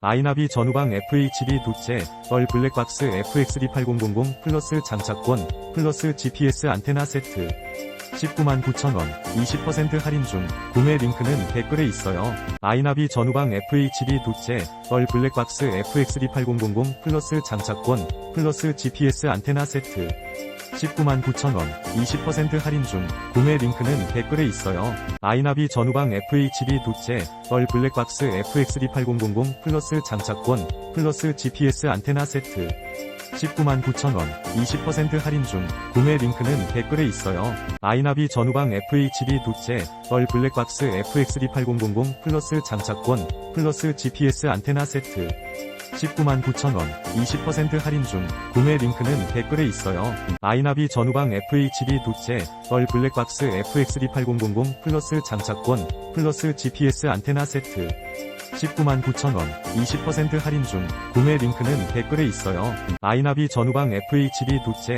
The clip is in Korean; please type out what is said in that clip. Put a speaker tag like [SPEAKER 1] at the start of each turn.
[SPEAKER 1] 아이나비 전후방 FHD 두째, 뻘 블랙박스 FXD8000 플러스 장착권, 플러스 GPS 안테나 세트. 19만 9천원, 20% 할인 중, 구매 링크는 댓글에 있어요. 아이나비 전후방 FHD 두째, 뻘 블랙박스 FXD8000 플러스 장착권, 플러스 GPS 안테나 세트. 19만 9천원, 20% 할인 중, 구매 링크는 댓글에 있어요. 아이나비 전후방 FHD 두째, 뻘 블랙박스 FXD8000 플러스 장착권, 플러스 GPS 안테나 세트. 19만 9천원, 20% 할인 중, 구매 링크는 댓글에 있어요. 아이나비 전후방 FHD 두째, 뻘 블랙박스 FXD8000 플러스 장착권, 플러스 GPS 안테나 세트. 19만 9천원, 20% 할인 중, 구매 링크는 댓글에 있어요. 아이나비 전후방 FHD 두째, 뻘 블랙박스 FXD8000 플러스 장착권, 플러스 GPS 안테나 세트. 19만 9천원, 20% 할인 중, 구매 링크는 댓글에 있어요. 아이나비 전후방 FHD 두째,